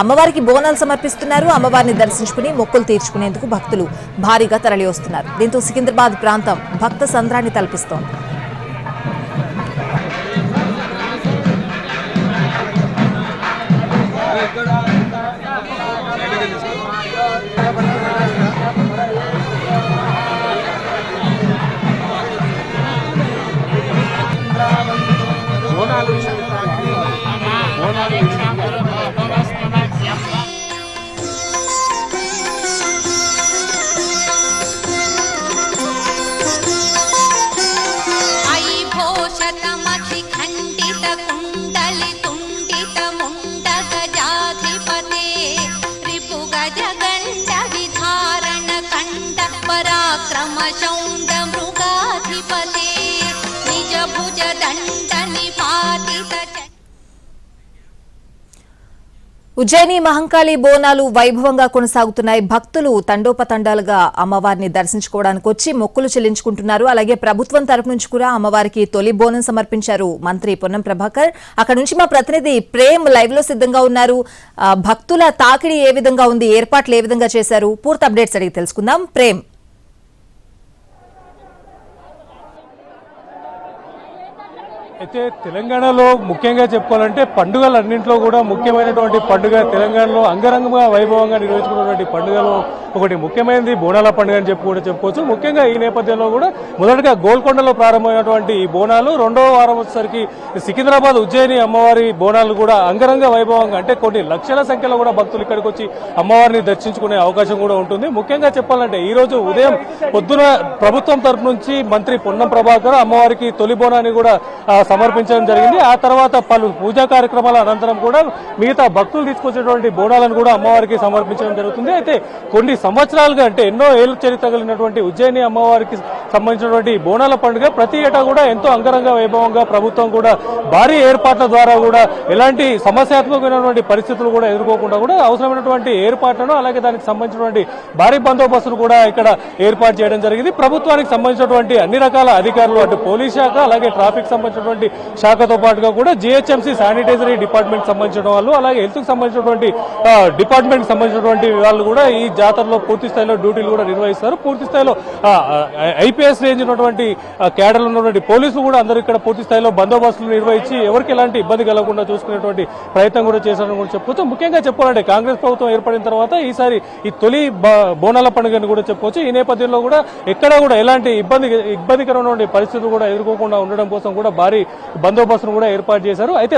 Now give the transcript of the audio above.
అమ్మవారికి బోనాలు సమర్పిస్తున్నారు. అమ్మవారిని దర్శించుకుని మొక్కులు తీర్చుకునేందుకు భక్తులు భారీగా తరలి వస్తున్నారు దీంతో సికింద్రాబాద్ ప్రాంతం భక్త సంద్రాన్ని తలపిస్తోంది. अयि ఉజ్జయిని మహంకాళి బోనాలు వైభవంగా కొనసాగుతున్నాయి. భక్తులు తండోపతండాలుగా అమ్మవారిని దర్శించుకోవడానికి వచ్చి మొక్కులు చెల్లించుకుంటున్నారు. అలాగే ప్రభుత్వం తరపు నుంచి కూడా అమ్మవారికి తొలి బోనం సమర్పించారు మంత్రి పొన్నం ప్రభాకర్. అక్కడ నుంచి మా ప్రతినిధి ప్రేమ్ లైవ్లో సిద్ధంగా ఉన్నారు. భక్తుల తాకిడి ఏ విధంగా ఉంది? ఏర్పాట్లు ఏ విధంగా చేశారు? పూర్తి అప్డేట్స్ అడిగి తెలుసుకుందాం. ప్రేమ్. అయితే తెలంగాణలో ముఖ్యంగా చెప్పుకోవాలంటే పండుగలన్నింటిలో కూడా ముఖ్యమైనటువంటి పండుగ తెలంగాణలో అంగరంగంగా వైభవంగా నిర్వహించుకున్నటువంటి పండుగలో ఒకటి ముఖ్యమైనది బోనాల పండుగ అని చెప్పి కూడా చెప్పుకోవచ్చు. ముఖ్యంగా ఈ నేపథ్యంలో కూడా మొదటగా గోల్కొండలో ప్రారంభమైనటువంటి ఈ బోనాలు రెండవ వారం వచ్చేసరికి సికింద్రాబాద్ ఉజ్జయిని అమ్మవారి బోనాలు కూడా అంగరంగ వైభవంగా అంటే కొన్ని లక్షల సంఖ్యలో కూడా భక్తులు ఇక్కడికి వచ్చి అమ్మవారిని దర్శించుకునే అవకాశం కూడా ఉంటుంది. ముఖ్యంగా చెప్పాలంటే ఈ రోజు ఉదయం పొద్దున ప్రభుత్వం తరపు నుంచి మంత్రి పొన్నం ప్రభాకర్ అమ్మవారికి తొలి బోనాన్ని కూడా సమర్పించడం జరిగింది. ఆ తర్వాత పలు పూజా కార్యక్రమాల అనంతరం కూడా మిగతా భక్తులు తీసుకొచ్చేటువంటి బోనాలను కూడా అమ్మవారికి సమర్పించడం జరుగుతుంది. అయితే కొన్ని సంవత్సరాలుగా అంటే ఎన్నో ఏళ్ళు చరిత్ర కలిగినటువంటి ఉజ్జయిని అమ్మవారికి సంబంధించినటువంటి బోనాల పండుగ ప్రతి ఏటా కూడా ఎంతో అంగరంగ వైభవంగా ప్రభుత్వం కూడా భారీ ఏర్పాట్ల ద్వారా కూడా ఎలాంటి సమస్యాత్మకమైనటువంటి పరిస్థితులు కూడా ఎదుర్కోకుండా కూడా అవసరమైనటువంటి ఏర్పాట్లను అలాగే దానికి సంబంధించినటువంటి భారీ బందోబస్తును కూడా ఇక్కడ ఏర్పాటు చేయడం జరిగింది. ప్రభుత్వానికి సంబంధించినటువంటి అన్ని రకాల అధికారులు అటు పోలీస్ శాఖ అలాగే ట్రాఫిక్ సంబంధించినటువంటి శాఖతో పాటుగా కూడా జిహెచ్ఎంసీ శానిటైజరీ డిపార్ట్మెంట్ సంబంధించిన వాళ్ళు అలాగే హెల్త్కి సంబంధించినటువంటి డిపార్ట్మెంట్ సంబంధించినటువంటి వాళ్ళు కూడా ఈ జాతరలో పూర్తి స్థాయిలో డ్యూటీలు కూడా నిర్వహిస్తారు. పూర్తి స్థాయిలో ఐపీఎస్ రేంజ్ ఉన్నటువంటి కేడర్లు ఉన్నటువంటి పోలీసులు కూడా అందరూ ఇక్కడ పూర్తి స్థాయిలో బందోబస్తులు నిర్వహించి ఎవరికి ఎలాంటి ఇబ్బంది కలగకుండా చూసుకునేటువంటి ప్రయత్నం కూడా చేశారని కూడా చెప్పుకోవచ్చు. ముఖ్యంగా చెప్పాలంటే కాంగ్రెస్ ప్రభుత్వం ఏర్పడిన తర్వాత ఈసారి ఈ తొలి బ- బోనాల పండుగని కూడా చెప్పుకోవచ్చు. ఈ నేపథ్యంలో కూడా ఎక్కడా కూడా ఎలాంటి ఇబ్బంది ఇబ్బందికరమైనటువంటి పరిస్థితులు కూడా ఎదుర్కోకుండా ఉండడం కోసం కూడా భారీ బందోబస్తును కూడా ఏర్పాటు చేశారు. అయితే